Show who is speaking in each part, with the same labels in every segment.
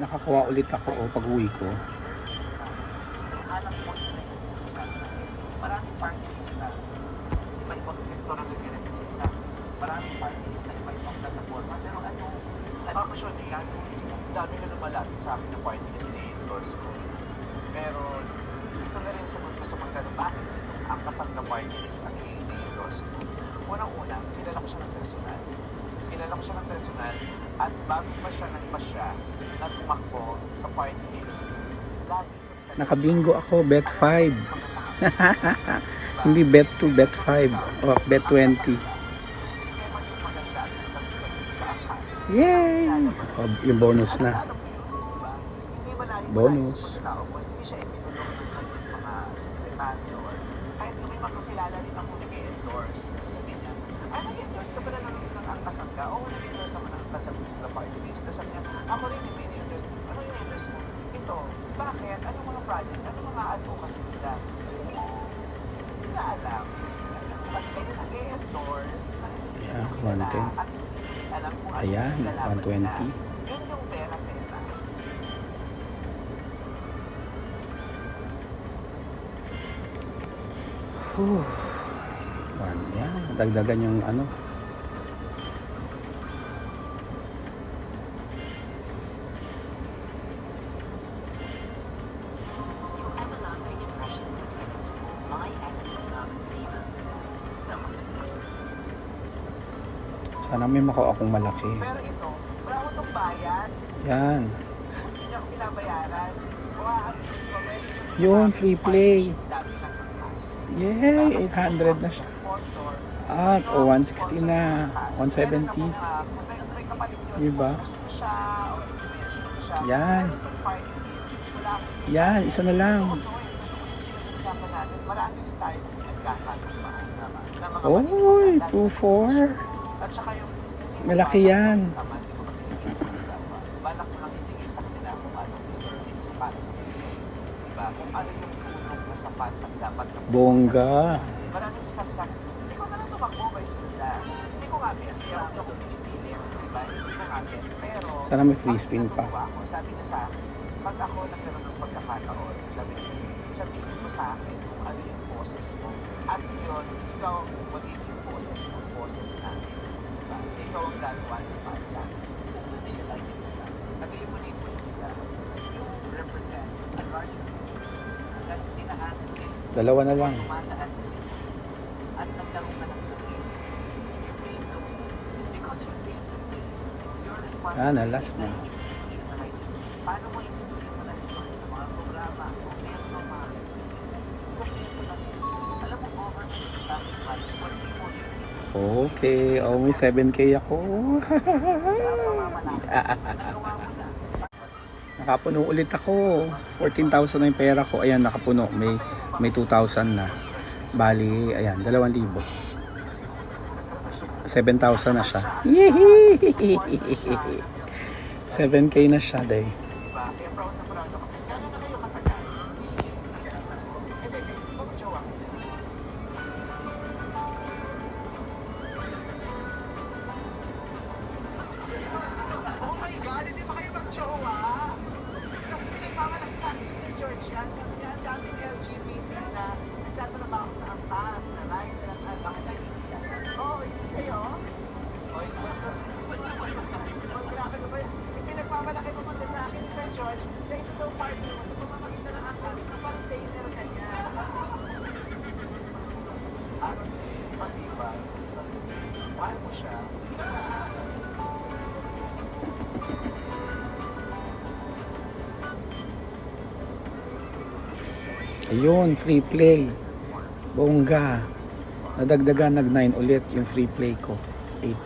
Speaker 1: nakakuha ulit ako o pag uwi ko.
Speaker 2: actually, yan, dami na lumalapit sa akin na party list na endorse ko. Pero ito na rin sagot ko sa mga ganun, bakit ang kasang na party list ang i-endorse ko? Unang-una, kilala ko siya ng personal. Kilala ko siya ng personal at bago pa siya nagpa siya na tumakbo sa party list, lagi
Speaker 1: Nakabingo ako, bet 5. Hindi bet 2, bet 5. O bet 20.
Speaker 2: Sistema yung maganda at nagtatrabaho sa angkas.
Speaker 1: Yay! O, yung bonus na. Bonus.
Speaker 2: kahit may mga kilala rin ako nag-endorse, sasabihin niya, ah, nag-endorse ka pala ng, ng angkasan ka? Oo, nag-endorse angkasan ng party list. Tapos sabi niya, ako rin yung endorse Ano yung endorse mo? Ito. Bakit? Anong mga project? Anong mga advocacies nila? Hindi na alam. Pag kayo nag-endorse,
Speaker 1: Yeah, 110.
Speaker 2: at hindi alam kung ano
Speaker 1: Ayan,
Speaker 2: yung lalaban nila.
Speaker 1: 120.
Speaker 2: Yun yung pera-pera.
Speaker 1: Whew. Yan. Dagdagan yung ano. Sana may makuha akong malaki.
Speaker 2: Pero ito, wala ko itong bayad.
Speaker 1: Yan.
Speaker 2: Hindi niya ako pinabayaran.
Speaker 1: Yun, free play. Yay! 800 na siya.
Speaker 2: Sponsor.
Speaker 1: At, o 160 na. 170. Diba? Yan. Yan, isa na lang. Oy,
Speaker 2: manipulation.
Speaker 1: 2-4.
Speaker 2: At saka yung
Speaker 1: Malaki yan.
Speaker 2: hindi ko. Balak ko lang sa kanila kung ano deserving sa kanila. Diba? Kung ano yung tulong na sapat at dapat na
Speaker 1: Bongga.
Speaker 2: Maraming sabi sa akin, ikaw na lang tumakbo ba sila? Hindi ko nga bet, kaya ako ako pinipilit. Diba? Hindi ko. Pero,
Speaker 1: Sana may free spin pa.
Speaker 2: Ako, sabi niya sa akin, pag ako nagkaroon ng pagkakataon, sabi niya, sabihin mo sa akin kung ano yung boses mo. At yun, ikaw magiging boses mo, boses namin. Diba? Ikaw ang gagawa ng para sa akin. Hindi ka tayo nila. Nag-eliminate nila yung represent a large na tinahan
Speaker 1: Dalawa na lang.
Speaker 2: tumataan sa iyo at nagkaroon ka ng sarili. You pay the way. Because you pay the way. It's your responsibility.
Speaker 1: Ah, na last na. Okay, may 7K ako. Nakapuno ulit ako. 14,000 na yung pera ko. Ayan, nakapuno. May, may 2,000 na. Bali, ayan, 2,000. 7,000 na siya. Yehey! 7K na siya, day. Ayun, free play. Bongga. Nadagdagan nag 9 ulit yung free play ko. 8.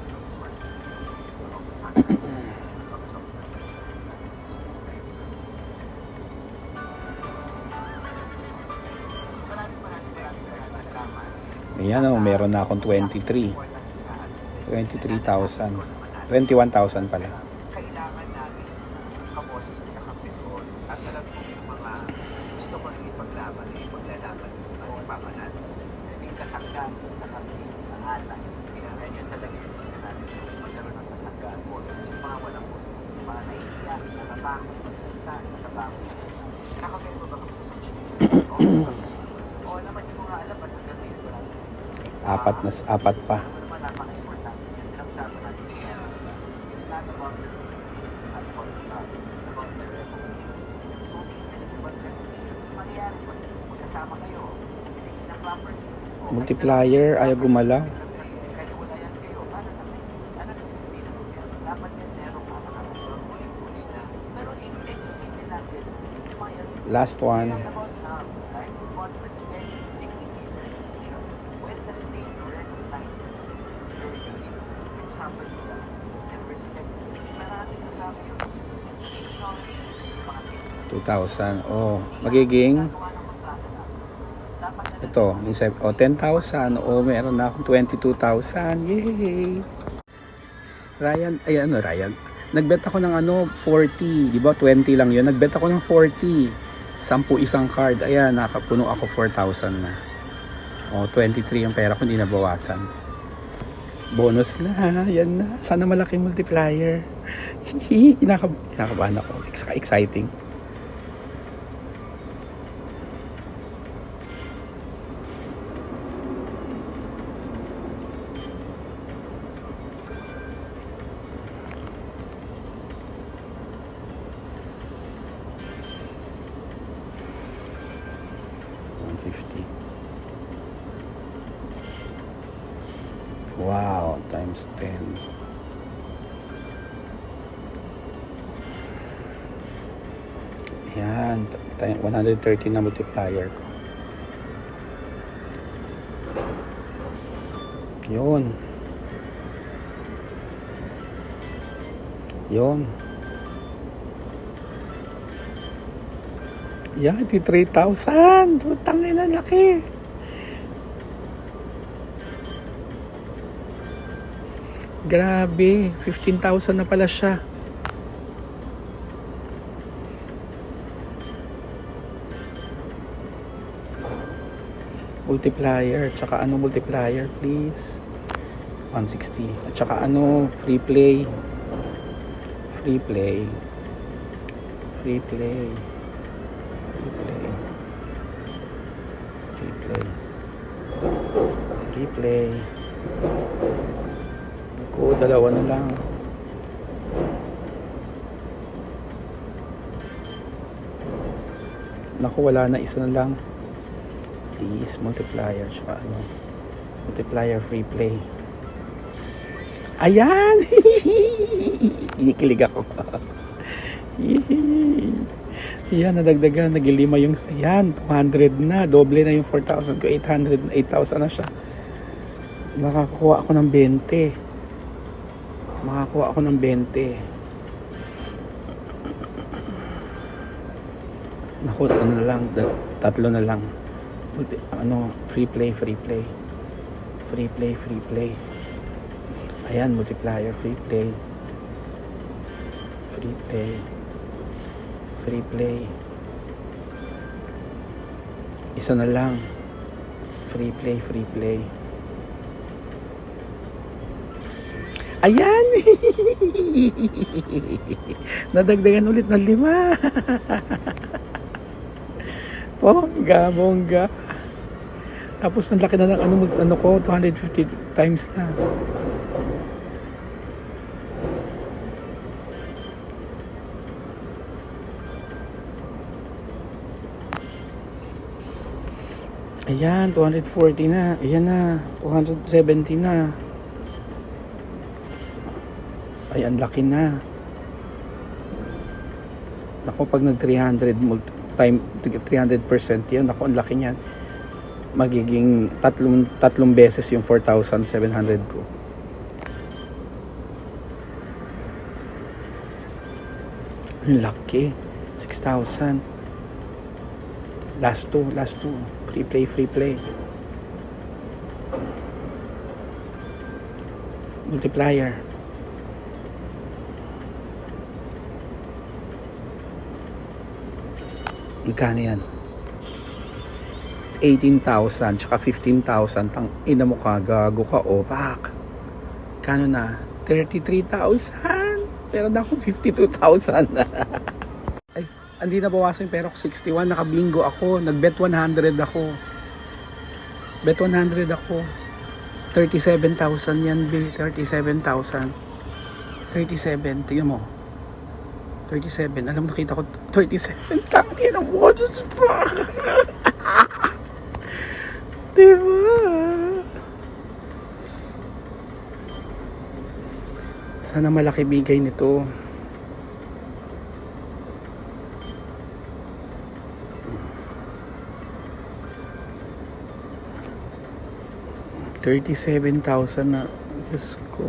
Speaker 2: Maraming maraming maraming maraming salamat.
Speaker 1: Ayan oh, meron na akong 23. 23,000. 21,000 pala.
Speaker 2: Bibigyan ng property. o
Speaker 1: Multiplier, ayaw gumalaw.
Speaker 2: Kaya wala
Speaker 1: 5,000. O, magiging ito, isip, o 10,000 o meron na akong 22,000. Yay! Ryan, ay ano Ryan? Nagbet ako ng ano, 40, di ba? 20 lang 'yon. Nagbet ako ng 40. 10 isang card. Ayan, nakapuno ako 4,000 na. O 23 yung pera ko, hindi nabawasan. Bonus na, yan na. Sana malaking multiplier. Kinakabahan ako. Exciting. One fifty. Wow, times 10. Yan, t- 130 na multiplier ko. Yun. Yun. Yan, di 3,000. Putang ina, laki. Grabe, 15,000 na pala siya. Multiplier, tsaka ano multiplier please? 160. At saka ano, free play. Free play. Free play. Play. Ako, dalawa na lang. Naku, wala na. Isa na lang. Please, multiplier. Tsaka ano. Multiplier free play. Ayan! Kinikilig ako. Ayan, nadagdagan. Nagilima yung... Ayan, 200 na. Doble na yung 4,000 ko. 800, 8,000 na siya. Makakuha ako ng 20. Makakuha ako ng 20. Naku, ano na lang. Tatlo na lang. Ano, free play, free play. Free play, free play. Ayan, multiplier, free play. Free play. Free play. Isa na lang. Free play, free play. Ayan! Nadagdagan ulit ng lima. bongga, bongga. Tapos ang laki na ng ano, ano ko, 250 times na. Ayan, 240 na. Ayan na, 270 na. Ay, ang laki na. Ako, pag nag 300 multi- time 300% yan, ako, ang laki niyan. Magiging tatlong, tatlong beses yung 4,700 ko. Ang laki. 6,000. Last two, last two. Free play, free play. Multiplier. Magkano yan? 18,000 tsaka 15,000 tang ina mo ka gago ka opak kano na 33,000 Meron na akong 52,000. Ay, hindi na bawasan yung pera ko 61. Nakabingo ako. Nagbet 100 ako. Bet 100 ako. 37,000 yan, B. 37,000. 37. Tingnan mo. 37. Alam mo, nakita ko 37. Tangin ang bonus pa. diba? Sana malaki bigay nito. Thirty-seven thousand na. Diyos ko.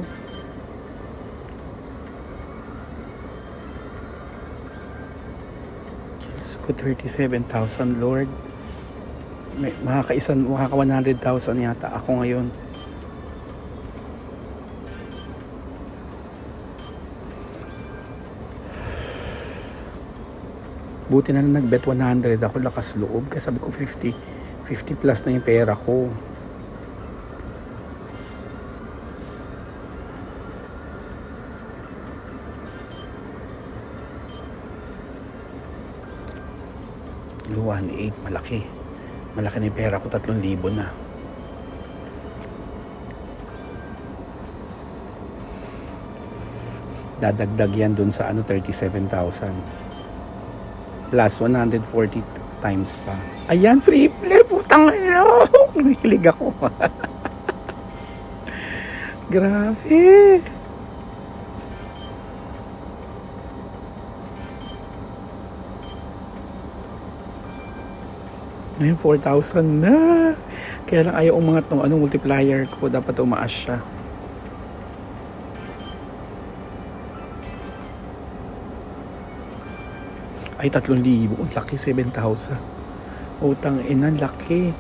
Speaker 1: Ko, 37,000, Lord. May, makakaisan, makaka 100,000 yata ako ngayon. Buti na lang nagbet 100 ako lakas loob kasi sabi ko 50 50 plus na yung pera ko. Luwan 8 malaki. Malaki na yung pera ko 3,000 na. Dadagdag yan dun sa ano 37,000 plus 140 times pa. Ayan, free play. Putang ino. Nakikilig ako. Grabe. Ngayon, 4,000 na. Kaya lang ayaw umangat ng anong multiplier ko. Dapat umaas siya. ay 3,000. Ang laki, 7,000. Utang ina, laki.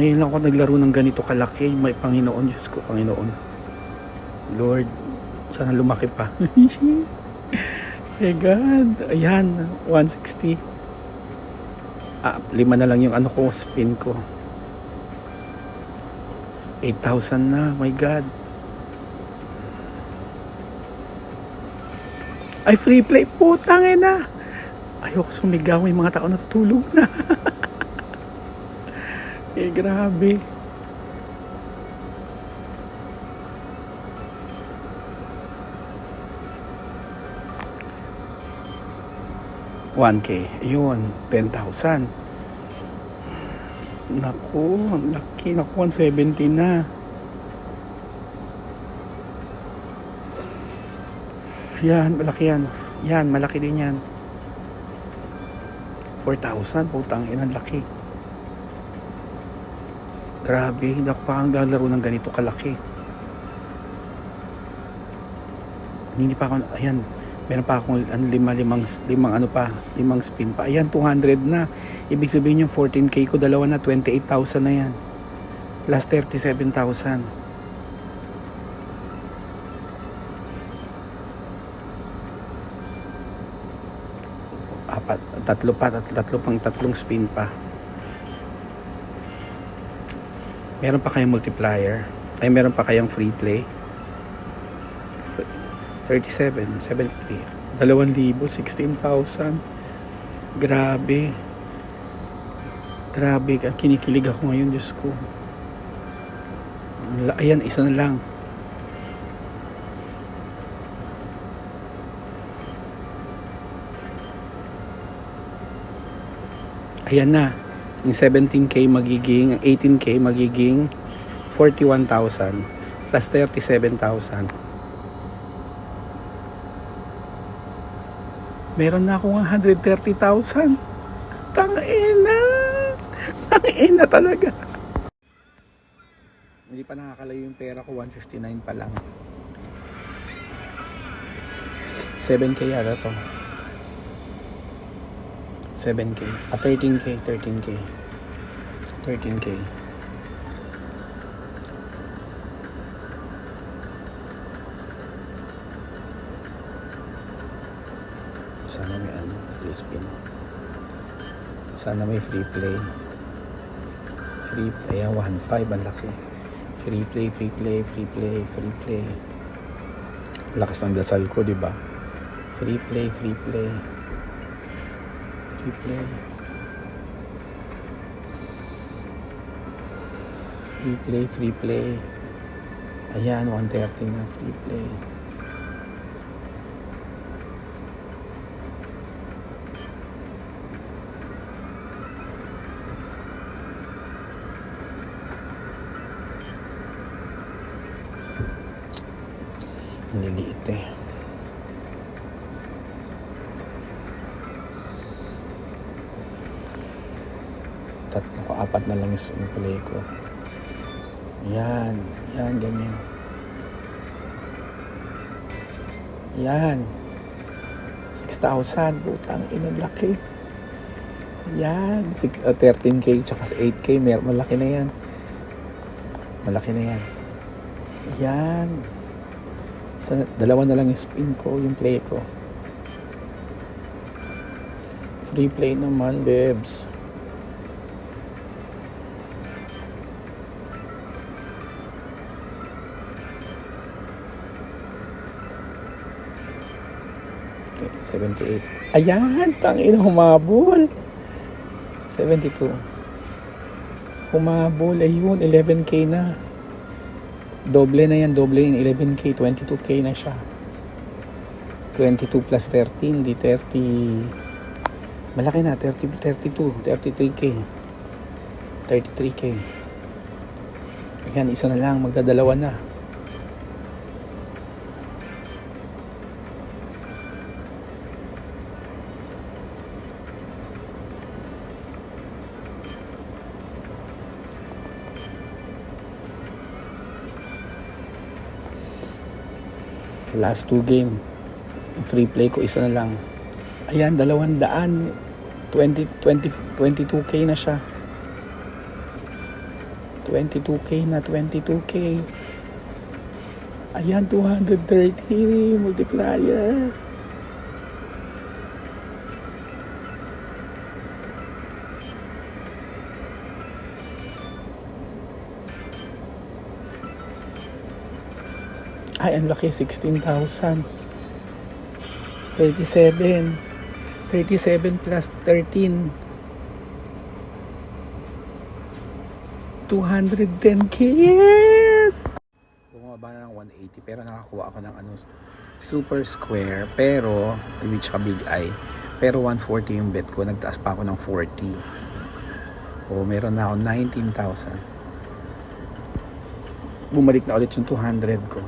Speaker 1: Ngayon lang ako naglaro ng ganito kalaki. May Panginoon, Diyos ko, Panginoon. Lord, sana lumaki pa. My God. Ayan, 160. Ah, lima na lang yung ano ko, spin ko. 8,000 na, my God. Ay, free play. Putang ina. Ayoko sumigaw. May mga tao natutulog na. eh, grabe. One K. Ayun. 10,000. Naku, laki. Naku, 170 na. Yan, malaki yan. Yan, malaki din yan. 4,000, putang ina, laki. Grabe, hindi ako pa lalaro ng ganito kalaki. Hindi pa ako, ayan, meron pa akong ano, lima, limang, limang ano pa, limang spin pa. Ayan, 200 na. Ibig sabihin yung 14k ko, dalawa na, 28,000 na yan. Plus 37,000. apat, tatlo pa, tatlo, tatlo pang tatlong spin pa. Meron pa kayong multiplier. Ay, meron pa kayong free play. 37, 73. 2,000, 16,000. Grabe. Grabe, kinikilig ako ngayon, Diyos ko. Ayan, isa na lang. ayan na yung 17k magiging 18k magiging 41,000 plus 37,000 meron na akong 130,000 tangina tangina talaga hindi pa nakakalayo yung pera ko 159 pa lang 7k yata to 7k. Ah, 13k, 13k. 13k. Free. Sana may free play. Free play, ah, 1.5 ang laki. Free play, free play, free play, free play. Lakas ng dasal ko, di ba? Free play, free play. Free play. Free play, free play. Ayan, 130 na free play. Ang liliit eh. Tatlo ko, apat na lang yung play ko. Yan, yan, ganyan. Yan. 6,000. Putang ina laki. Yan. Six, uh, 13K tsaka sa 8K. Mer malaki na yan. Malaki na yan. Yan. Na- dalawa na lang yung spin ko, yung play ko. Free play naman, bebs. Okay, 78. Ayan, tangina humabol. 72. Humabol, ayun, 11k na. Doble na yan, doble yung 11k, 22k na siya. 22 plus 13, di 30. Malaki na, 30, 32, 33k. 33k. Ayan, isa na lang, magdadalawa na. Last two game. Free play ko isa na lang. Ayan dalawang daan. 20, 20, 22k na siya. 22k na 22k ayan 230 multiplier ay ang laki 16,000 37 37 plus 13 210k yes! Bumaba na ng 180 pero nakakuha ako ng ano super square pero which ka big eye. Pero 140 yung bet ko nagtaas pa ako ng 40 o meron na ako 19,000 bumalik na ulit yung 200 ko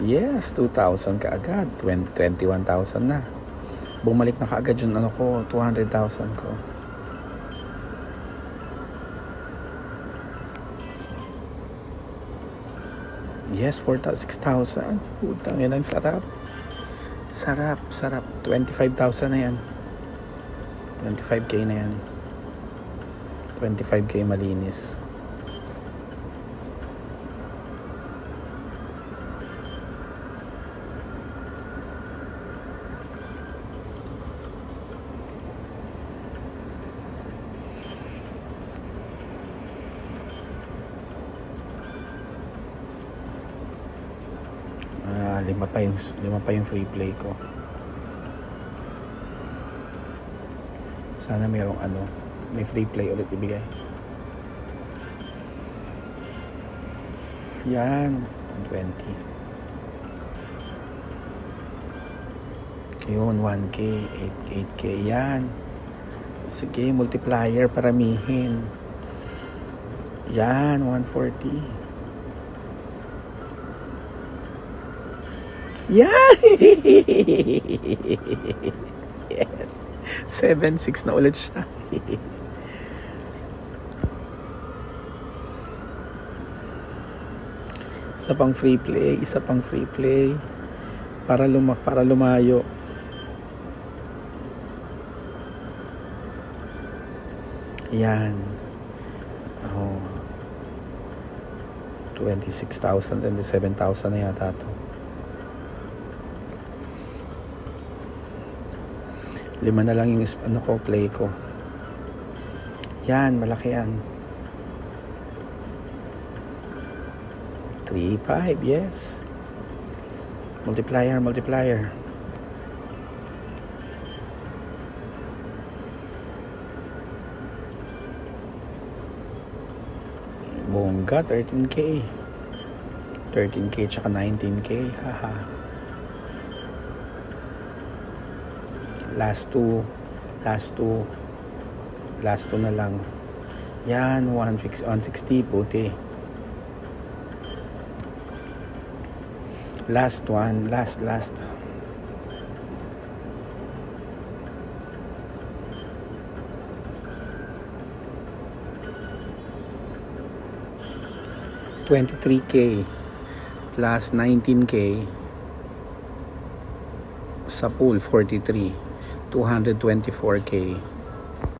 Speaker 1: Yes, 2,000 kaagad. 20 21,000 na. Bumalik na kaagad yung ano ko, 200,000 ko. Yes, 4,000, 6,000. Putang yan ang sarap. Sarap, sarap. 25,000 na yan. 25k na yan. 25k malinis. Ah, lima pa yung lima pa yung free play ko. Sana mayroong ano, may free play ulit ibigay. Yan, 120. Yun, 1K, 8, 8K, yan. Sige, multiplier, paramihin. Yan, 140. Yan! yes. 7-6 na ulit siya. isa pang free play, isa pang free play para luma para lumayo. Yan. Oh. 26,000 and 27,000 na yata to. lima na lang yung ano ko, play ko. Yan, malaki yan. 3, 5, yes. Multiplier, multiplier. Bongga, 13K. 13K tsaka 19K, haha. Last two. Last two. Last two na lang. Yan, 160, 160 puti. Last one, last, last. Twenty-three K plus nineteen K sa pool forty-three, two hundred twenty-four K.